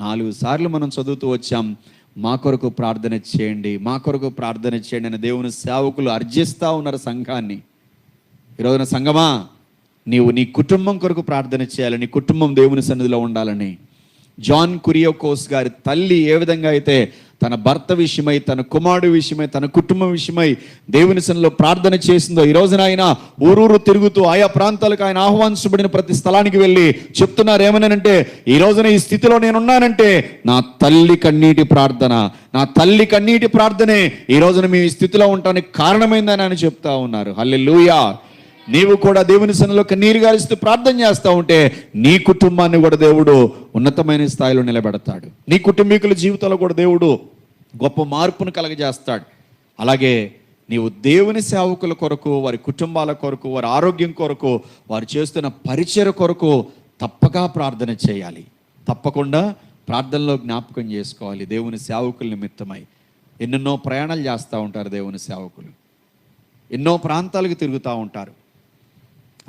నాలుగు సార్లు మనం చదువుతూ వచ్చాం. మా కొరకు ప్రార్థన చేయండి. మా కొరకు ప్రార్థన చేయండి అని దేవుని సేవకులు అర్జిస్తూ ఉన్నారు సంఘాన్ని. ఈరోజున సంఘమా నీవు నీ కుటుంబం కొరకు ప్రార్థన చేయాలి. నీ కుటుంబం దేవుని సన్నిధిలో ఉండాలని. జాన్ కురియోకోస్ గారి తల్లి ఏ విధంగా అయితే తన భర్త విషయమై తన కుమారుడు విషయమై తన కుటుంబం విషయమై దేవుని సన్నిలో ప్రార్థన చేసిందో ఈ రోజున ఆయన ఊరూరు తిరుగుతూ ఆయా ప్రాంతాలకు ఆయన ఆహ్వానించబడిన ప్రతి స్థలానికి వెళ్ళి చెప్తున్నారు. ఏమనంటే ఈ రోజున ఈ స్థితిలో నేనున్నానంటే నా తల్లి కన్నీటి ప్రార్థన నా తల్లి కన్నీటి ప్రార్థనే ఈ రోజున మేము ఈ స్థితిలో ఉండటానికి కారణమైందని ఆయన చెప్తా ఉన్నారు. హల్లెలూయా! నీవు కూడా దేవుని సన్నిలో కన్నీరు గారిస్తూ ప్రార్థన చేస్తూ ఉంటే నీ కుటుంబాన్ని కూడా దేవుడు ఉన్నతమైన స్థాయిలో నిలబెడతాడు. నీ కుటుంబీకుల జీవితంలో కూడా దేవుడు గొప్ప మార్పును కలగజేస్తాడు. అలాగే నీవు దేవుని సేవకుల కొరకు వారి కుటుంబాల కొరకు వారి ఆరోగ్యం కొరకు వారు చేస్తున్న పరిచయ కొరకు తప్పక ప్రార్థన చేయాలి. తప్పకుండా ప్రార్థనలో జ్ఞాపకం చేసుకోవాలి. దేవుని సేవకుల నిమిత్తమై. ఎన్నెన్నో ప్రయాణాలు చేస్తూ ఉంటారు దేవుని సేవకులు. ఎన్నో ప్రాంతాలకు తిరుగుతూ ఉంటారు.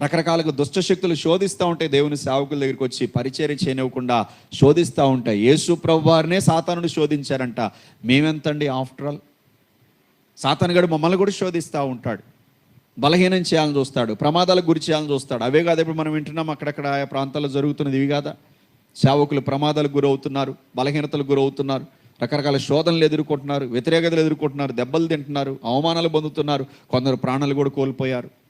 రకరకాలుగా దుష్ట శక్తులు శోధిస్తూ ఉంటాయి దేవుని సేవకుల దగ్గరికి వచ్చి పరిచయం చేయనివ్వకుండా శోధిస్తూ ఉంటాయి. యేసు ప్రభు వారినే సాతానుడు శోధించారంట. మేమెంతండి ఆఫ్టర్ ఆల్? సాతానుగడు మమ్మల్ని కూడా శోధిస్తూ ఉంటాడు. బలహీనం చేయాలని చూస్తాడు. ప్రమాదాలకు గురి చేయాలని చూస్తాడు. అవే కాదు ఇప్పుడు మనం వింటున్నాం అక్కడక్కడ ఆయా ప్రాంతాల్లో జరుగుతున్నది ఇవి కాదా? సేవకులు ప్రమాదాలకు గురవుతున్నారు బలహీనతలకు గురవుతున్నారు రకరకాల శోధనలు ఎదుర్కొంటున్నారు వ్యతిరేకతలు ఎదుర్కొంటున్నారు దెబ్బలు తింటున్నారు అవమానాలు పొందుతున్నారు కొందరు ప్రాణాలు కూడా కోల్పోయారు.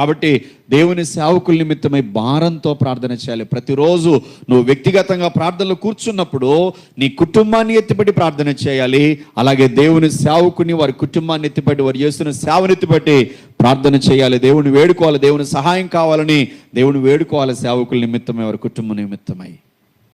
కాబట్టి దేవుని సేవకుల నిమిత్తమై భారంతో ప్రార్థన చేయాలి. ప్రతిరోజు నువ్వు వ్యక్తిగతంగా ప్రార్థనలు కూర్చున్నప్పుడు నీ కుటుంబాన్ని ఎత్తిపట్టి ప్రార్థన చేయాలి. అలాగే దేవుని సేవకుని వారి కుటుంబాన్ని ఎత్తిపట్టి వారు చేస్తున్న సేవను ఎత్తిపట్టి ప్రార్థన చేయాలి. దేవుని వేడుకోవాలి. దేవుని సహాయం కావాలని దేవుని వేడుకోవాలి సేవకుల నిమిత్తమై వారి కుటుంబం నిమిత్తమై.